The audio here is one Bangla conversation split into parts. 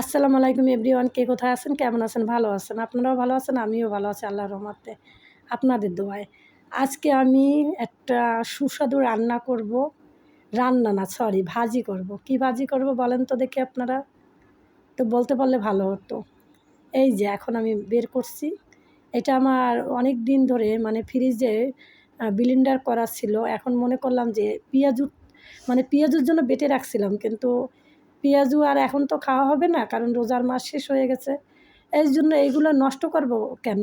আসসালামু আলাইকুম এভরিওয়ান, কে কোথায় আছেন? কেমন আছেন? ভালো আছেন? আপনারাও ভালো আছেন? আমিও ভালো আছি আল্লাহ রহমতে। আপনাদের দোয়ায়। আজকে আমি একটা সুস্বাদু রান্না করব। রান্না না সরি ভাজি করব। কি ভাজি করব বলেন তো দেখি আপনারা? তো বলতে পারলে ভালো হতো। এই যে, এখন আমি বের করছি। এটা আমার অনেক দিন ধরে মানে ফ্রিজে বিলিন্ডার করা ছিল। এখন মনে করলাম যে পেঁয়াজু মানে পেঁয়াজুর জন্য বেটে রাখছিলাম। কিন্তু পেঁয়াজু আর এখন তো খাওয়া হবে না, কারণ রোজার মাস শেষ হয়ে গেছে। এই জন্য এইগুলো নষ্ট করব কেন?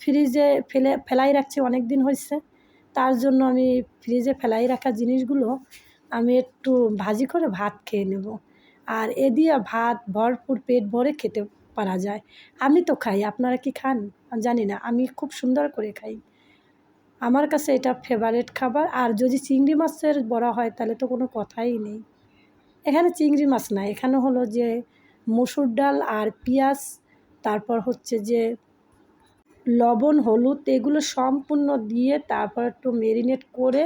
ফ্রিজে ফেলে, ফেলাই রাখছি অনেক দিন হয়েছে তার জন্য আমি ফ্রিজে ফেলাই রাখা জিনিসগুলো আমি একটু ভাজি করে ভাত খেয়ে নেব। আর এ দিয়ে ভাত ভরপুর পেট ভরে খেতে পারা যায়। আমি তো খাই, আপনারা কি খান? জানি না, আমি খুব সুন্দর করে খাই। আমার কাছে এটা ফেভারেট খাবার, আর যদি চিংড়ি মাছের বড়া হয় তাহলে তো কোনো কথাই নেই। এখানে চিংড়ি মাছ না এখানে হলো যে মসুর ডাল আর পেঁয়াজ, তারপর হচ্ছে যে লবণ, হলুদ, এগুলো সম্পূর্ণ দিয়ে তারপর একটু মেরিনেট করে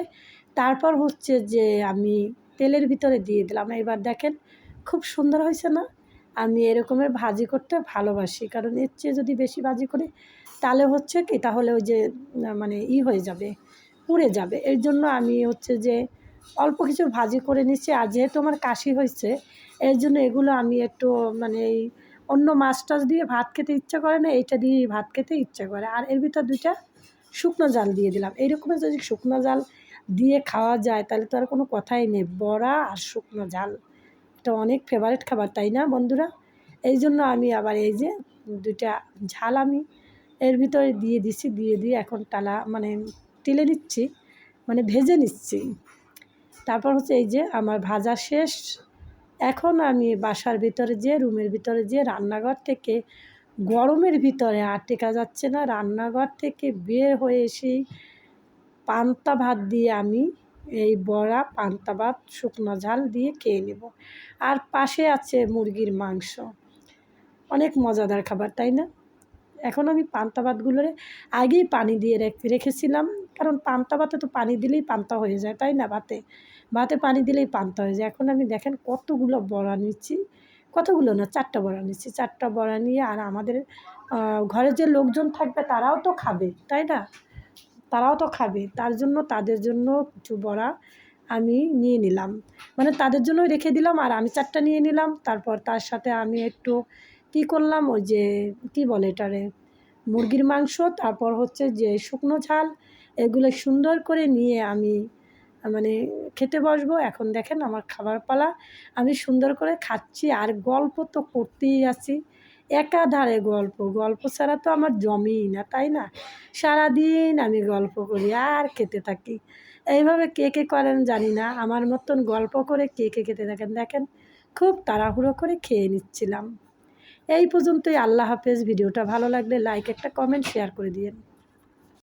তারপর হচ্ছে যে আমি তেলের ভিতরে দিয়ে দিলাম। এবার দেখেন খুব সুন্দর হয়েছে না? আমি এরকমের ভাজি করতে ভালোবাসি, কারণ এর চেয়ে যদি বেশি ভাজি করি তাহলে হচ্ছে কি? তাহলে ওই যে মানে ই হয়ে যাবে, পুড়ে যাবে। এর জন্য আমি হচ্ছে যে অল্প কিছু ভাজি করে নিচ্ছি। আর যেহেতু আমার কাশি হয়েছে, এর জন্য এগুলো আমি একটু মানে এই অন্য মাছ টাছ দিয়ে ভাত খেতে ইচ্ছা করে না, এইটা দিয়ে ভাত খেতে ইচ্ছা করে। আর এর ভিতর দুইটা শুকনো জাল দিয়ে দিলাম। এইরকমের যদি শুকনো জাল দিয়ে খাওয়া যায়, তাহলে তো আর কোনো কথাই নেই। বড়া আর শুকনো জাল, এটা অনেক ফেভারিট খাবার, তাই না বন্ধুরা? এই জন্য আমি আবার এই যে দুইটা ঝাল আমি এর ভিতরে দিয়ে দিচ্ছি দিয়ে দিয়ে এখন টালা মানে তেলে নিচ্ছি মানে ভেজে নিচ্ছি। তারপর হচ্ছে এই যে আমার ভাজা শেষ। এখন আমি বাসার ভিতরে যে, রুমের ভিতরে যে রান্নাঘর থেকে গরমের ভিতরে আর টেকা যাচ্ছে না, রান্নাঘর থেকে বের হয়ে এসেই পান্তা ভাত দিয়ে আমি এই বড়া, পান্তা ভাত, শুকনো ঝাল দিয়ে খেয়ে নেব। আর পাশে আছে মুরগির মাংস। অনেক মজাদার খাবার, তাই না? এখন আমি পান্তা ভাতগুলোরে আগেই পানি দিয়ে রেখেছিলাম। কারণ পান্তা ভাতে তো পানি দিলেই পান্তা হয়ে যায়, তাই না ভাতে? ভাতে পানি দিলেই পান্তা হয়ে যায়। এখন আমি দেখেন কতগুলো বড়া নিচ্ছি। কতগুলো না? চারটা বড়া নিচ্ছি। চারটা বড়া নিয়ে আর আমাদের ঘরে যে লোকজন থাকবে তারাও তো খাবে, তাই না? তারাও তো খাবে। তার জন্য, তাদের জন্য কিছু বড়া আমি নিয়ে নিলাম। মানে তাদের জন্য রেখে দিলাম আর আমি চারটা নিয়ে নিলাম। তারপর তার সাথে আমি একটু কি করলাম? ওই যে কি বলে এটারে? মুরগির মাংস, তারপর হচ্ছে যে শুকনো ঝাল, এগুলো সুন্দর করে নিয়ে আমি মানে খেতে বসবো। এখন দেখেন আমার খাবার পালা, আমি সুন্দর করে খাচ্ছি। আর গল্প তো করতেই আছি। একাধারে গল্প গল্প ছাড়া তো আমার জমেই না, তাই না? সারাদিন আমি গল্প করি, আর খেতে থাকি। এইভাবে কে কে করেন জানি না। আমার মতন গল্প করে কে কে খেতে থাকেন? দেখেন, খুব তাড়াহুড়ো করে খেয়ে নিচ্ছিলাম। এই পর্যন্তই। আল্লাহ হাফেজ। ভিডিওটা ভালো লাগলে লাইক একটা কমেন্ট শেয়ার করে দিয়েন।